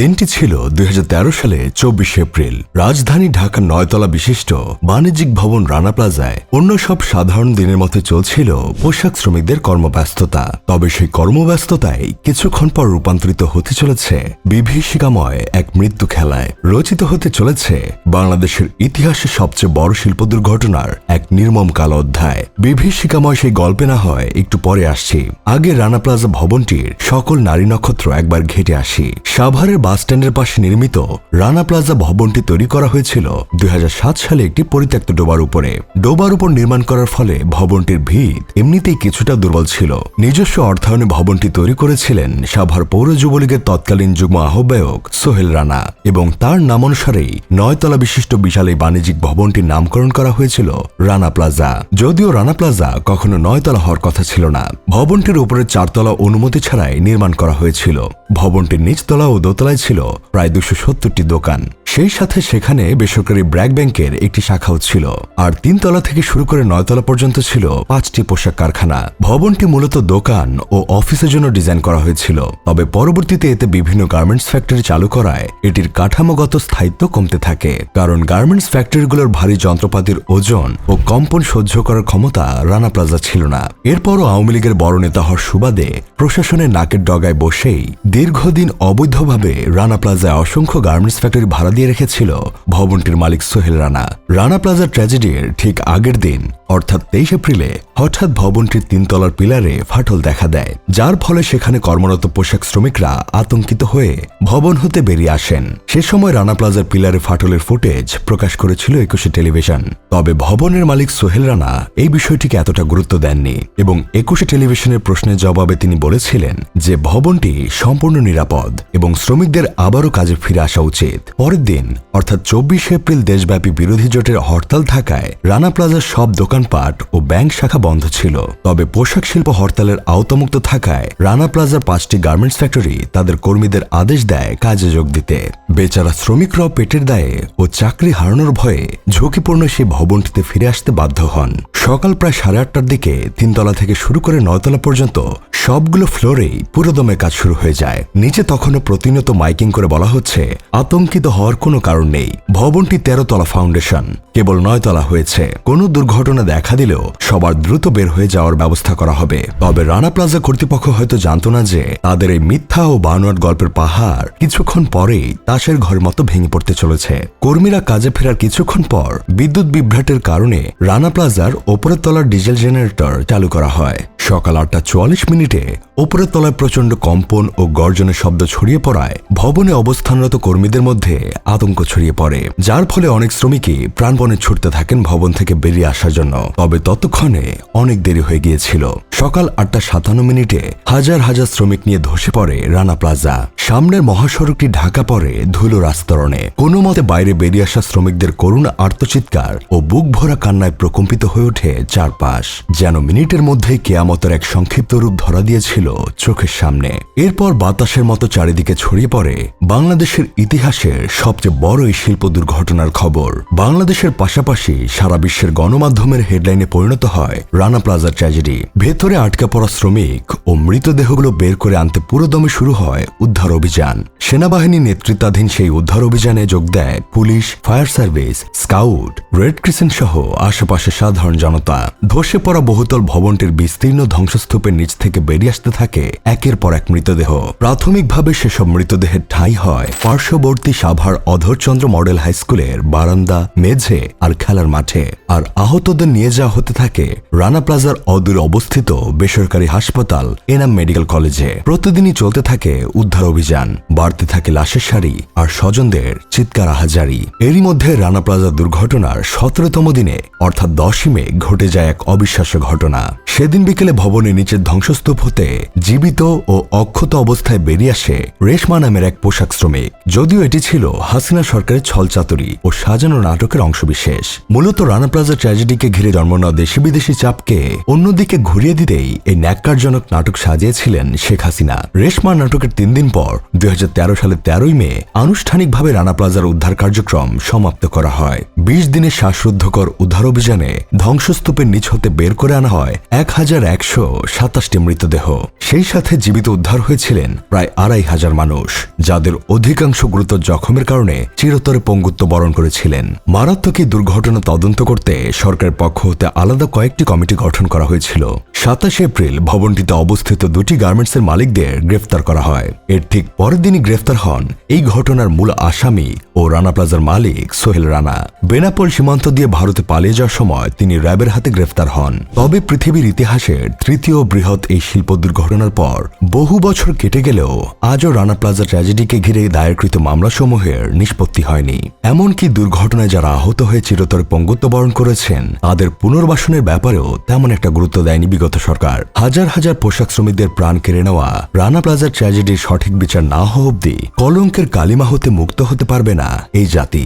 দিনটি ছিল দুই হাজার তেরো সালে চব্বিশে এপ্রিল। রাজধানী ঢাকার নয়তলা বিশিষ্ট বাণিজ্যিক ভবন রানা প্লাজায় অন্য সব সাধারণ দিনের মতো চলছিল পোশাক শ্রমিকদের কর্মব্যস্ততা। তবে সেই কর্মব্যস্ততায় কিছুক্ষণ পর রূপান্তরিত হতে চলেছে বিভীষিকাময় এক মৃত্যু খেলায়। রচিত হতে চলেছে বাংলাদেশের ইতিহাসে সবচেয়ে বড় শিল্প দুর্ঘটনার এক নির্মম কাল অধ্যায়। বিভীষিকাময় সেই গল্পে না হয়, একটু পরে আসছি। আগে রানা প্লাজা ভবনটির সকল নারী নক্ষত্র একবার ঘেটে আসি। সাভারের বাস স্ট্যান্ডের পাশে নির্মিত রানা প্লাজা ভবনটি তৈরি করা হয়েছিল দুই হাজার সাত সালে একটি পরিত্যক্ত ডোবার উপরে। ডোবার উপর নির্মাণ করার ফলে ভবনটির ভিত এমনিতেই কিছুটা দুর্বল ছিল। নিজস্ব অর্থায়নে ভবনটি তৈরি করেছিলেন সাভার পৌর যুবলীগের তৎকালীন যুগ্ম আহ্বায়ক সোহেল রানা এবং তার নামানুসারেই নয়তলা বিশিষ্ট বিশাল এই বাণিজ্যিক ভবনটির নামকরণ করা হয়েছিল রানা প্লাজা। যদিও রানা প্লাজা কখনো নয়তলা হওয়ার কথা ছিল না, ভবনটির উপরে চারতলা অনুমতি ছাড়াই নির্মাণ করা হয়েছিল। ভবনটির নিচতলা ও দোতলায় ছিল প্রায় দুশো সত্তরটি দোকান। সেই সাথে সেখানে বেসরকারি ব্র্যাক ব্যাংকের একটি শাখাও ছিল। আর তিনতলা থেকে শুরু করে নয়তলা পর্যন্ত ছিল পাঁচটি পোশাক কারখানা। ভবনটি মূলত দোকান ও অফিসের জন্য ডিজাইন করা হয়েছিল। তবে পরবর্তীতে এতে বিভিন্ন গার্মেন্টস ফ্যাক্টরি চালু করায় এটির কাঠামোগত স্থায়িত্ব কমতে থাকে। কারণ গার্মেন্টস ফ্যাক্টরিগুলোর ভারী যন্ত্রপাতির ওজন ও কম্পন সহ্য করার ক্ষমতা রানা প্লাজা ছিল না। এরপরও আওয়ামী লীগের বড় নেতা হওয়ার সুবাদে প্রশাসনের নাকের ডগায় বসেই দীর্ঘদিন অবৈধভাবে রানা প্লাজায় অসংখ্য গার্মেন্টস ফ্যাক্টরি ভাড়া দিয়ে রেখেছিল ভবনটির মালিক সোহেল রানা। রানা প্লাজার ট্র্যাজেডির ঠিক আগের দিন অর্থাৎ তেইশ এপ্রিলে হঠাৎ ভবনটির তিনতলার পিলারে ফাটল দেখা দেয়, যার ফলে সেখানে কর্মরত পোশাক শ্রমিকরা আতঙ্কিত হয়ে ভবন হতে বেরিয়ে আসেন। সে সময় রানা প্লাজার পিলারে ফাটলের ফুটেজ প্রকাশ করেছিল একুশে টেলিভিশন। তবে ভবনের মালিক সোহেল রানা এই বিষয়টিকে এতটা গুরুত্ব দেননি এবং একুশে টেলিভিশনের প্রশ্নের জবাবে তিনি বলেছিলেন যে ভবনটি সম্পূর্ণ নিরাপদ এবং শ্রমিকদের আবারও কাজে ফিরে আসা উচিত। পরের দিন, অর্থাৎ চব্বিশে এপ্রিল দেশব্যাপী বিরোধী জোটের হরতাল থাকায় রানা প্লাজার সব দোকানপাট ও ব্যাংক শাখা বন্ধ ছিল। তবে পোশাক শিল্প হরতালের আওতামুক্ত থাকায় রানা প্লাজার পাঁচটি গার্মেন্টস ফ্যাক্টরি তাদের কর্মীদের আদেশ দেয় কাজে যোগ দিতে। বেচারা শ্রমিকরাও পেটের দায়ে ও চাকরি হারানোর ভয়ে ঝুঁকিপূর্ণ সেই ভবনটিতে ফিরে আসতে বাধ্য হন। সকাল প্রায় সাড়ে আটটার দিকে তিনতলা থেকে শুরু করে নয়তলা পর্যন্ত সবগুলো ফ্লোরেই পুরোদমে কাজ শুরু হয়ে যায়। নিচে তখনও প্রতিনিয়ত মাইকিং করে বলা হচ্ছে, আতঙ্কিত হওয়ার কোনো কারণ নেই। ভবনটি তেরো তলা ফাউন্ডেশন, কেবল নয়তলা হয়েছে। কোনো দুর্ঘটনা দেখা দিলেও সবার দ্রুত বের হয়ে যাওয়ার ব্যবস্থা করা হবে। তবে রানা প্লাজা কর্তৃপক্ষ হয়তো জানত না যে, তাদের এই মিথ্যা ও বানোয়াট গল্পের পাহাড় কিছুক্ষণ পরেই তাসের ঘর মতো ভেঙে পড়তে চলেছে। কর্মীরা কাজে ফেরার কিছুক্ষণ পর বিদ্যুৎ বিভ্রাটের কারণে রানা প্লাজার ওপরের তলার ডিজেল জেনারেটর চালু করা হয়। সকাল আটটা চুয়াল্লিশ মিনিটে ওপরের তলায় প্রচণ্ড কম্পন ও গর্জনের শব্দ ছড়িয়ে পড়ায় ভবনে অবস্থানরত কর্মীদের মধ্যে আতঙ্ক ছড়িয়ে পড়ে, যার ফলে অনেক শ্রমিকই প্রাণপণে ছুটতে থাকেন ভবন থেকে বেরিয়ে আসার জন্য। তবে ততক্ষণে অনেক দেরি হয়ে গিয়েছিল। সকাল আটটা সাতান্ন মিনিটে হাজার হাজার শ্রমিক নিয়ে ধসে পড়ে রানা প্লাজা। সামনের মহাসড়কটি ঢাকা পড়ে ধুলো রাস্তরণে। কোনো মতে বাইরে বেরিয়ে আসা শ্রমিকদের করুণ আর্তচিৎকার ও বুক ভরা কান্নায় প্রকম্পিত হয়ে ওঠে চারপাশ। যেন মিনিটের মধ্যেই কেয়ামতের এক সংক্ষিপ্ত রূপ ধরা দিয়েছিল চোখের সামনে। এরপর বাতাসের মতো চারিদিকে ছড়িয়ে পড়ে বাংলাদেশের ইতিহাসের সবচেয়ে বড় এই শিল্প দুর্ঘটনার খবর। বাংলাদেশের পাশাপাশি সারা বিশ্বের গণমাধ্যমের হেডলাইনে পরিণত হয় রানা প্লাজা ট্র্যাজেডি। ভেতরে আটকা পড়া শ্রমিক ও মৃতদেহগুলো বের করে আনতে পুরোদমে শুরু হয় উদ্ধার অভিযান। সেনাবাহিনী নেতৃত্বাধীন সেই উদ্ধার অভিযানে যোগ দেয় police, fire service, scout, red crescent সহ আশেপাশে সাধারণ জনতা। ধসে পড়া বহুতল ভবনটির বিস্তীর্ণ ধ্বংসস্তূপের নিচ থেকে বেরিয়ে আসতে থাকে একের পর এক মৃতদেহ। প্রাথমিকভাবে সেসব মৃতদেহের ঠাঁই হয় পার্শ্ববর্তী সাভার অধরচন্দ্র মডেল হাই স্কুলের বারান্দা, মেঝে আর খেলার মাঠে। আর আহতদের নিয়ে যাওয়া হতে থাকে রানা প্লাজার অদূরে অবস্থিত বেসরকারি হাসপাতাল, এনাম মেডিকেল কলেজে। প্রতিদিনই চলতে থাকে উদ্ধার অভিযান, বাড়তে থাকে লাশের সারি আর স্বজনদের চিৎকার আহাজারি। এরই মধ্যে রানা প্লাজা দুর্ঘটনার সতেরোতম দিনে, অর্থাৎ দশই মে, ঘটে যায় এক অবিশ্বাস্য ঘটনা। সেদিন বিকেলে ভবনের নিচের ধ্বংসস্তূপ হতে জীবিত ও অক্ষত অবস্থায় বেরিয়ে আসে রেশমা নামের এক পোশাক শ্রমিক। যদিও এটি ছিল হাসিনা সরকারের ছলচাতুরি ও সাজানো নাটকের অংশবিশেষ। মূলত রানা প্লাজা ট্র্যাজেডিকে ঘিরে জন্ম নেওয়া দেশি বিদেশি চাপকে অন্যদিকে ঘুরিয়ে দিতেই এই ন্যাক্কারজনক নাটক সাজিয়েছিলেন শেখ হাসিনা। রেশমা নাটকের তিন দিন পর দুই হাজার তেরো সালের তেরোই মে আনুষ্ঠানিকভাবে রানা প্লাজার উদ্ধার কার্যক্রম সমাপ্ত করা হয়। বিশ দিনের শ্বাসরুদ্ধকর উদ্ধার অভিযানে ধ্বংসস্তূপের নিচ হতে বের করে আনা হয় এক হাজার এক একশো সাতাশটি মৃতদেহ। সেই সাথে জীবিত উদ্ধার হয়েছিলেন প্রায় আড়াই হাজার মানুষ, যাদের অধিকাংশ গুরুতর জখমের কারণে চিরতরে পঙ্গুত্ব বরণ করেছিলেন। মারাত্মক এই দুর্ঘটনা তদন্ত করতে সরকারের পক্ষ হতে আলাদা কয়েকটি কমিটি গঠন করা হয়েছিল। সাতাশে এপ্রিল ভবনটিতে অবস্থিত দুটি গার্মেন্টসের মালিকদের গ্রেফতার করা হয়। এর ঠিক পরের দিনই গ্রেফতার হন এই ঘটনার মূল আসামি ও রানা প্লাজার মালিক সোহেল রানা। বেনাপোল সীমান্ত দিয়ে ভারতে পালিয়ে যাওয়ার সময় তিনি র্যাবের হাতে গ্রেফতার হন। তবে পৃথিবীর ইতিহাসের তৃতীয় বৃহৎ এই শিল্প দুর্ঘটনার পর বহু বছর কেটে গেলেও আজও রানা প্লাজা ট্র্যাজেডিকে ঘিরে দায়েরকৃত মামলাসমূহের নিষ্পত্তি হয়নি। এমনকি দুর্ঘটনায় যারা আহত হয়ে চিরতর পঙ্গুত্ব বরণ করেছেন, তাদের পুনর্বাসনের ব্যাপারেও তেমন একটা গুরুত্ব দেয়নি বিগত সরকার। হাজার হাজার পোশাক শ্রমিকদের প্রাণ কেড়ে নেওয়া রানা প্লাজার ট্র্যাজেডির সঠিক বিচার না হওয়া অব্দি কলঙ্কের কালিমা হতে মুক্ত হতে পারবে না এই জাতি।